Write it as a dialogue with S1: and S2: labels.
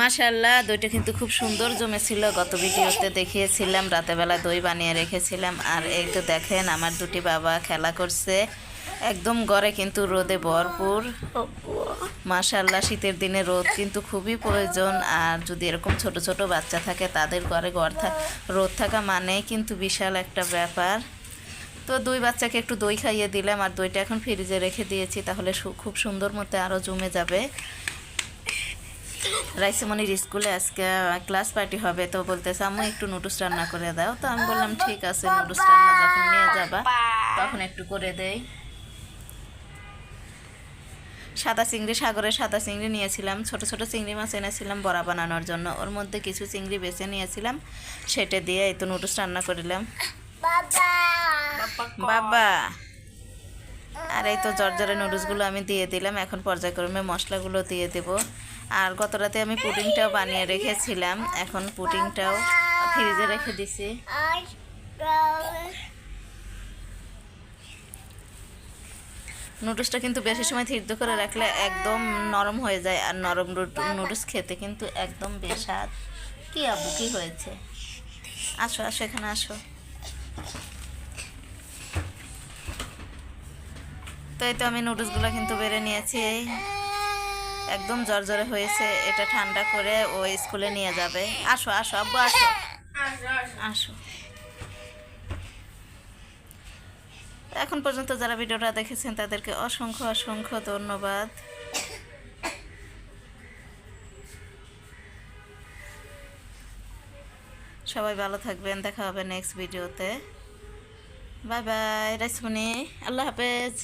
S1: মাশাল্লাহ দইটা কিন্তু খুব সুন্দর জমেছিল। গত ভিডিওতে দেখিয়েছিলাম, রাতেবেলা দই বানিয়ে রেখেছিলাম। আর এই তো দেখেন, আমার দুটি বাবা খেলা করছে। একদম গড়ে কিন্তু রোদে ভরপুর। মাশাল্লাহ শীতের দিনে রোদ কিন্তু খুবই প্রয়োজন। আর যদি এরকম ছোট ছোট বাচ্চা থাকে, তাদের ঘরে ঘর থা রোদ থাকা মানেই কিন্তু বিশাল একটা ব্যাপার। তো দুই বাচ্চাকে একটু দই খাইয়ে দিলাম। আর দইটা এখন ফ্রিজে রেখে দিয়েছি, তাহলে খুব সুন্দর মতো আরও জমে যাবে। রাইসিমনির স্কুলে আজকে ক্লাস পার্টি হবে তো বলতেছে আম্মু একটু নুডলস রান্না করে দাও। তো আমি বললাম ঠিক আছে নুডলস রান্না যখন নিয়ে যাবা তখন একটু করে দেই। সাদা চিংড়ি সাগরে সাদা চিংড়ি নিয়েছিলাম। ছোট ছোট চিংড়ি মাছ এনেছিলাম বড়া বানানোর জন্য। ওর মধ্যে কিছু চিংড়ি বেছে নিয়েছিলাম সেটা দিয়ে এই তো নুডলস রান্না করিলাম বাবা! আর এই তো জর্জরে নুডলসগুলো আমি দিয়ে দিলাম। এখন পর্যায়ক্রমে মশলাগুলো দিয়ে দেব। আর গত রাতে আমি পুডিংটাও বানিয়ে রেখেছিলাম। এখন পুডিংটাও ফ্রিজে রেখে দিছি। নুডলসটা কিন্তু বেশি সময় সিদ্ধ করে রাখলে একদম নরম হয়ে যায়। আর নরম নুডলস খেতে কিন্তু একদম বেস্বাদ কি আবু, কি হয়েছে? আসো আসো, এখানে আসো। তো এই তো আমি নুডলসগুলো কিন্তু বেড়ে নিয়েছি। একদম জর্জরে হয়েছে, এটা ঠান্ডা করে ও স্কুলে নিয়ে যাবে। আসো আসো, আব্বু, আসো। আসো। এখন পর্যন্ত যারা ভিডিওটা দেখেছেন, তাদেরকে অসংখ্য অসংখ্য ধন্যবাদ। সবাই ভালো থাকবেন, দেখা হবে নেক্সট ভিডিওতে বাই বাই রাসমণি আল্লাহ হাফেজ।